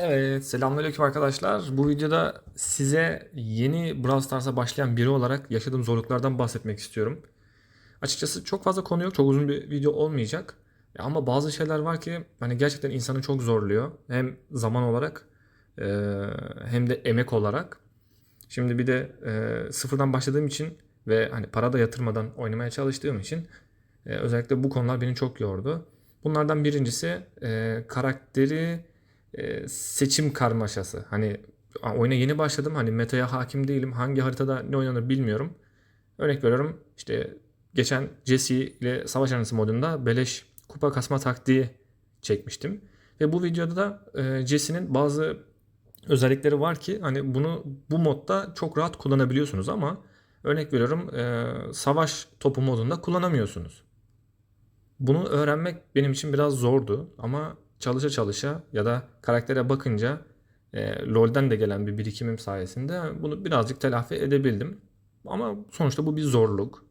Evet, selamünaleyküm arkadaşlar. Bu videoda size yeni Brawl Stars'a başlayan biri olarak yaşadığım zorluklardan bahsetmek istiyorum. Açıkçası çok fazla konu yok, çok uzun bir video olmayacak. Ya Ama bazı şeyler var ki hani gerçekten insanı çok zorluyor. Hem zaman olarak e, hem de emek olarak. Şimdi bir de e, sıfırdan başladığım için ve hani para da yatırmadan oynamaya çalıştığım için e, özellikle bu konular beni çok yordu. Bunlardan birincisi karakteri e, seçim karmaşası. Hani oyuna yeni başladım. Hani metaya hakim değilim. Hangi haritada ne oynanır bilmiyorum. Örnek veriyorum işte geçen Jesse ile savaş arenası modunda beleş kupa kasma taktiği çekmiştim. Ve bu videoda da e, Jesse'nin bazı özellikleri var ki hani bunu bu modda çok rahat kullanabiliyorsunuz ama örnek veriyorum e, savaş topu modunda kullanamıyorsunuz. Bunu öğrenmek benim için biraz zordu ama çalışa çalışa ya da karaktere bakınca e, LoL'den de gelen bir birikimim sayesinde bunu birazcık telafi edebildim. Ama sonuçta bu bir zorluk.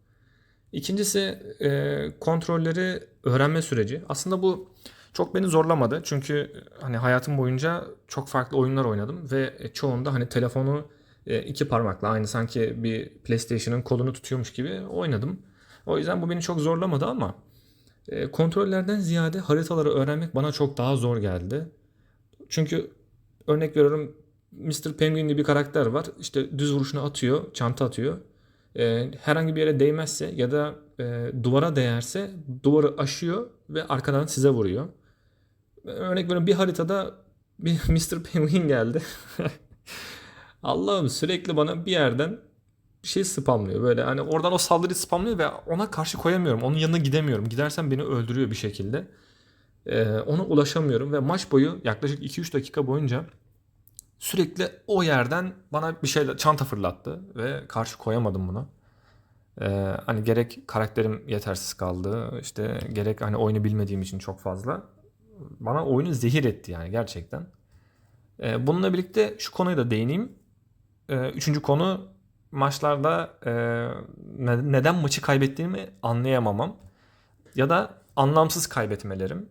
İkincisi e, kontrolleri öğrenme süreci. Aslında bu çok beni zorlamadı. Çünkü hani hayatım boyunca çok farklı oyunlar oynadım ve çoğunda hani telefonu e, iki parmakla aynı sanki bir PlayStation'ın kolunu tutuyormuş gibi oynadım. O yüzden bu beni çok zorlamadı ama kontrollerden ziyade haritaları öğrenmek bana çok daha zor geldi. Çünkü örnek veriyorum Mr. Penguin diye bir karakter var. İşte düz vuruşunu atıyor, çanta atıyor. Herhangi bir yere değmezse ya da duvara değerse duvarı aşıyor ve arkadan size vuruyor. Örnek veriyorum bir haritada bir Mr. Penguin geldi. Allah'ım sürekli bana bir yerden şey spamlıyor. Böyle hani oradan o saldırıyı spamlıyor ve ona karşı koyamıyorum. Onun yanına gidemiyorum. Gidersem beni öldürüyor bir şekilde. Ee, ona ulaşamıyorum ve maç boyu yaklaşık 2-3 dakika boyunca sürekli o yerden bana bir şeyler çanta fırlattı ve karşı koyamadım buna. Ee, hani gerek karakterim yetersiz kaldı işte gerek hani oyunu bilmediğim için çok fazla bana oyunu zehir etti yani gerçekten. Ee, bununla birlikte şu konuya da değineyim. Ee, üçüncü konu maçlarda e, ne- neden maçı kaybettiğimi anlayamamam ya da anlamsız kaybetmelerim.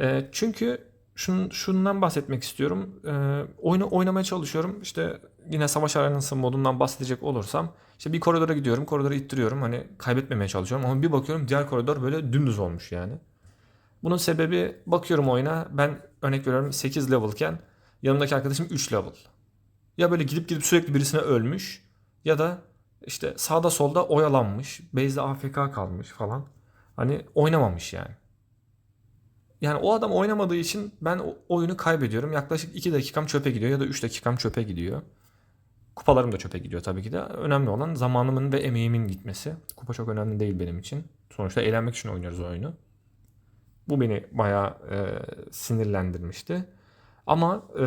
E, çünkü şun, şundan bahsetmek istiyorum. E, oyunu oynamaya çalışıyorum. İşte yine savaş arenası modundan bahsedecek olursam işte bir koridora gidiyorum, koridoru ittiriyorum. Hani kaybetmemeye çalışıyorum ama bir bakıyorum diğer koridor böyle dümdüz olmuş yani. Bunun sebebi bakıyorum oyuna ben örnek veriyorum 8 level'ken yanımdaki arkadaşım 3 level. Ya böyle gidip gidip sürekli birisine ölmüş ya da işte sağda solda oyalanmış. Base'de AFK kalmış falan. Hani oynamamış yani. Yani o adam oynamadığı için ben oyunu kaybediyorum. Yaklaşık 2 dakikam çöpe gidiyor ya da 3 dakikam çöpe gidiyor. Kupalarım da çöpe gidiyor tabii ki de. Önemli olan zamanımın ve emeğimin gitmesi. Kupa çok önemli değil benim için. Sonuçta eğlenmek için oynuyoruz oyunu. Bu beni bayağı e, sinirlendirmişti. Ama e,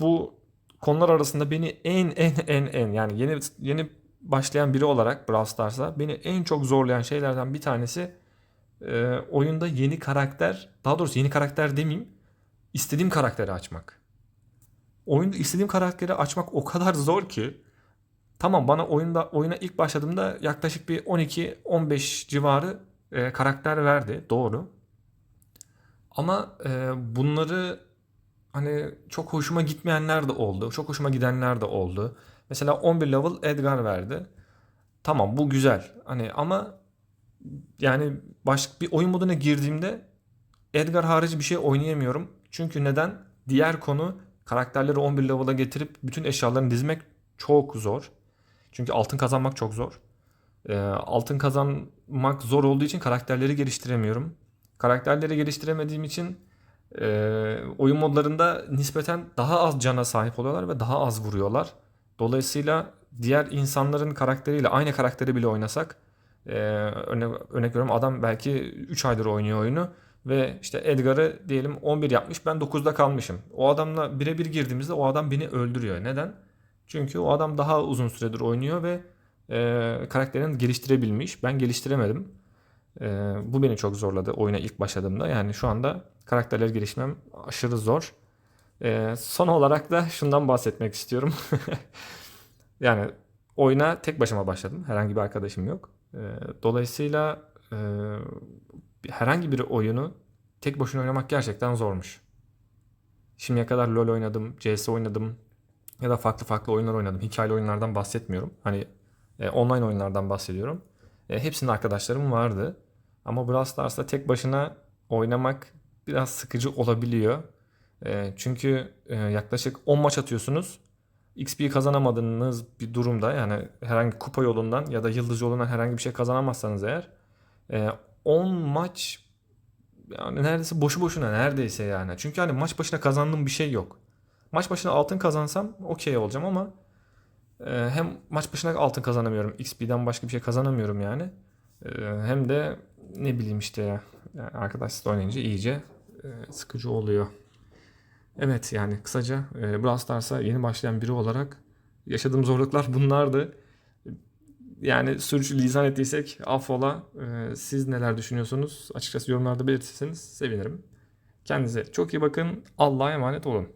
bu konular arasında beni en en en en yani yeni yeni başlayan biri olarak Brawl Stars'a beni en çok zorlayan şeylerden bir tanesi e, oyunda yeni karakter daha doğrusu yeni karakter demeyeyim istediğim karakteri açmak. Oyunda istediğim karakteri açmak o kadar zor ki tamam bana oyunda oyuna ilk başladığımda yaklaşık bir 12-15 civarı e, karakter verdi doğru. Ama e, bunları hani çok hoşuma gitmeyenler de oldu. Çok hoşuma gidenler de oldu. Mesela 11 level Edgar verdi. Tamam bu güzel. Hani ama yani başka bir oyun moduna girdiğimde Edgar harici bir şey oynayamıyorum. Çünkü neden? Diğer konu karakterleri 11 level'a getirip bütün eşyalarını dizmek çok zor. Çünkü altın kazanmak çok zor. Ee, altın kazanmak zor olduğu için karakterleri geliştiremiyorum. Karakterleri geliştiremediğim için e, oyun modlarında nispeten daha az cana sahip oluyorlar ve daha az vuruyorlar. Dolayısıyla diğer insanların karakteriyle aynı karakteri bile oynasak e, örnek, örnek veriyorum adam belki 3 aydır oynuyor oyunu ve işte Edgar'ı diyelim 11 yapmış ben 9'da kalmışım. O adamla birebir girdiğimizde o adam beni öldürüyor. Neden? Çünkü o adam daha uzun süredir oynuyor ve e, karakterini geliştirebilmiş. Ben geliştiremedim. E, bu beni çok zorladı oyuna ilk başladığımda. Yani şu anda karakterleri geliştirmem aşırı zor. E, son olarak da şundan bahsetmek istiyorum. yani oyuna tek başıma başladım. Herhangi bir arkadaşım yok. E, dolayısıyla e, herhangi bir oyunu tek başına oynamak gerçekten zormuş. Şimdiye kadar LoL oynadım, CS oynadım ya da farklı farklı oyunlar oynadım. Hikayeli oyunlardan bahsetmiyorum. Hani e, online oyunlardan bahsediyorum. E, hepsinin arkadaşlarım vardı. Ama Brawl Stars'ta tek başına oynamak biraz sıkıcı olabiliyor. E, çünkü e, yaklaşık 10 maç atıyorsunuz. XP kazanamadığınız bir durumda yani herhangi kupa yolundan ya da yıldız yolundan herhangi bir şey kazanamazsanız eğer e, 10 maç yani neredeyse boşu boşuna neredeyse yani. Çünkü hani maç başına kazandığım bir şey yok. Maç başına altın kazansam okey olacağım ama e, hem maç başına altın kazanamıyorum. XP'den başka bir şey kazanamıyorum yani. E, hem de ne bileyim işte ya. Yani arkadaşlar oynayınca iyice e, sıkıcı oluyor. Evet yani kısaca e, Brawl Stars'a yeni başlayan biri olarak yaşadığım zorluklar bunlardı. Yani sürücü lisan ettiysek affola. E, siz neler düşünüyorsunuz? Açıkçası yorumlarda belirtirseniz sevinirim. Kendinize çok iyi bakın. Allah'a emanet olun.